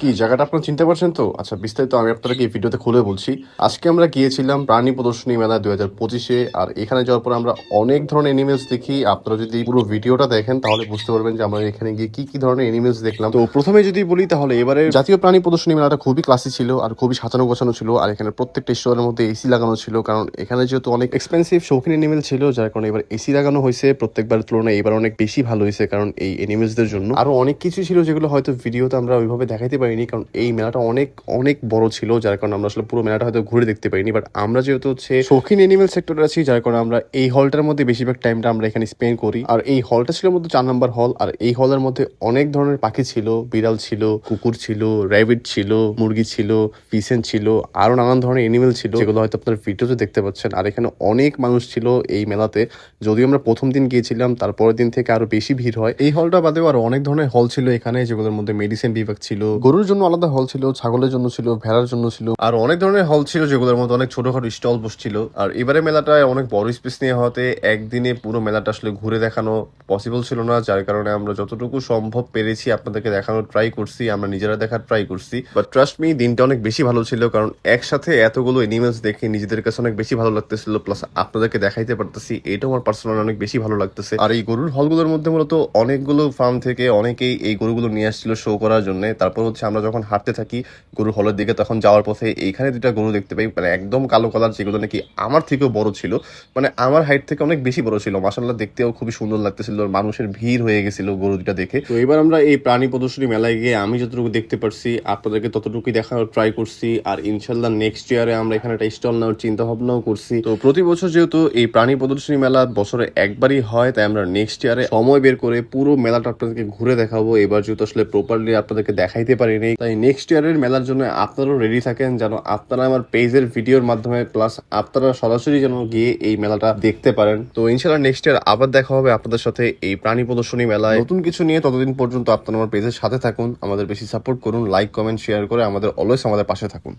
কি, জায়গাটা আপনারা চিনতে পারছেন তো? আচ্ছা বিস্তারিত আমি আপনাদেরকে এই ভিডিওতে খুলে বলছি। আজকে আমরা গিয়েছিলাম প্রাণী প্রদর্শনী মেলা দুই হাজার পঁচিশে, আর এখানে যাওয়ার পর আমরা অনেক ধরনের এনিমেলস দেখি। আপনারা যদি পুরো ভিডিওটা দেখেন, তাহলে বুঝতে পারবেন যে আমরা এখানে গিয়ে কি কি ধরনের এনিমেলস দেখলাম। তো প্রথমে যদি বলি, তাহলে এবারে জাতীয় প্রাণী প্রদর্শনী মেলাটা খুবই ক্লাসি ছিল আর খুবই সাজানো গোছানো ছিল, আর এখানে প্রত্যেকটা স্টোরের মধ্যে এসি লাগানো ছিল, কারণ এখানে যেহেতু অনেক এক্সপেন্সিভ শৌখিন এনিমেল ছিল, যার কারণে এবার এসি লাগানো হয়েছে প্রত্যেকবার তুলনায়, এবার অনেক বেশি ভালো হয়েছে, কারণ এই এনিমেলসদের জন্য। আরও অনেক কিছু ছিল যেগুলো হয়তো ভিডিওতে আমরা ওইভাবে দেখাতে পারিনি, কারণ এই মেলাটা অনেক অনেক বড় ছিল, যার কারণে আমরা আসলে পুরো মেলাটা হয়তো ঘুরে দেখতে পারিনি। বাট আমরা যেহেতু হচ্ছে শৌখিন এনিমেল সেক্টরে আছি, যার কারণে আমরা এই হলটার মধ্যে বেশিরভাগ টাইমটা আমরা এখানে স্পেন্ড করি। আর এই হলটা ছিল মধ্যে চার নম্বর হল আর এই হলের মধ্যে অনেক ধরনের পাখি ছিল, বিড়াল ছিল, কুকুর ছিল র্যাবিট ছিল, মুরগি ছিল পিসেন ছিল, আরও নানান ধরনের এনিমেল ছিল, যেগুলো হয়তো আপনার ভিডিওতে দেখতে পাচ্ছেন। আর এখানে অনেক মানুষ ছিল এই মেলাতে। যদিও আমরা প্রথম দিন গিয়েছিলাম, তারপরের দিন থেকে আরও বেশি ভিড় হয়। এই হলটা বাদেও আরও অনেক ধরনের হল ছিল এখানে, যেগুলোর মধ্যে মেডিসিন বিভাগ ছিল। গরুর জন্য আলাদা হল ছিল, ছাগলের জন্য ছিল, ভেড়ার জন্য ছিল। আর অনেক ধরনের হল ছিল যেগুলোর মধ্যে অনেক ছোটখাটো স্টল বসছিল। আর এবারে মেলাটায় অনেক বড় স্পেস নিয়ে হওয়াতে একদিনে পুরো মেলাটা আসলে ঘুরে দেখানো পসিবল ছিল না। যার কারণে আমরা যতটুকু সম্ভব পেরেছি আপনাদেরকে দেখানোর ট্রাই করছি, আমরা নিজেরা দেখার ট্রাই করছি। বাট ট্রাস্ট মি দিনটা অনেক বেশি ভালো ছিল কারণ একসাথে এতগুলো এনিমেলস দেখে নিজেদের কাছে অনেক বেশি ভালো লাগতেছিল। প্লাস আপনাদেরকে দেখাইতে পারতেছি, এটাও আমার পার্সোনাল অনেক বেশি ভালো লাগতেছে। আর এই গরুর হলগুলোর মধ্যে মূলত অনেকগুলো ফার্ম থেকে অনেকেই এই গরুগুলো নিয়ে আসছিল শো করার জন্য। তারপর হচ্ছে আমরা যখন হাঁটতে থাকি গরুর হলের দিকে, তখন যাওয়ার পথে এইখানে দুটা গরু দেখতে পাই। মানে একদম কালো কালার যেগুলো নাকি আমার থেকেও বড় ছিল। মানে আমার হাইট থেকে অনেক বেশি বড় ছিল। মাসাল্লাহ দেখতেও খুবই সুন্দর লাগতেছিল। মানুষের ভিড় হয়ে গেছিল গরু দুটা দেখে। তো এবার আমরা এই প্রাণী প্রদর্শনী মেলায় গিয়ে আমি যতটুকু দেখতে পারছি, আপনাদেরকে ততটুকুই দেখানোর ট্রাই করছি। আর ইনশাল্লাহ নেক্সট ইয়ারে আমরা এখানে একটা স্টল নেওয়ার চিন্তা ভাবনাও করছি। তো প্রতি বছর যেহেতু এই প্রাণী প্রদর্শনী মেলা বছরে একবারই হয়, তাই আমরা নেক্সট ইয়ারে সময় বের করে পুরো মেলাটা আপনাদেরকে ঘুরে দেখাবো। এবার যেহেতু আসলে প্রপারলি আপনাদেরকে দেখাইতে পারিনি, তাই নেক্সট ইয়ারের মেলার জন্য আপনারাও রেডি থাকেন যেন আপনারা আমার পেজের ভিডিওর মাধ্যমে প্লাস আপনারা সরাসরি যেন গিয়ে এই মেলাটা দেখতে পারেন। তো ইনশাল্লাহ নেক্সট ইয়ার আবার দেখা হবে আপনাদের সাথে এই প্রাণী প্রদর্শনী মেলায়। নতুন কিছু নিয়ে ততদিন পর্যন্ত আপনারা আমার পেজের সাথে থাকুন। আমাদের বেশি সাপোর্ট করুন লাইক কমেন্ট শেয়ার করে আমাদের অলওয়েজ আমাদের পাশে থাকুন।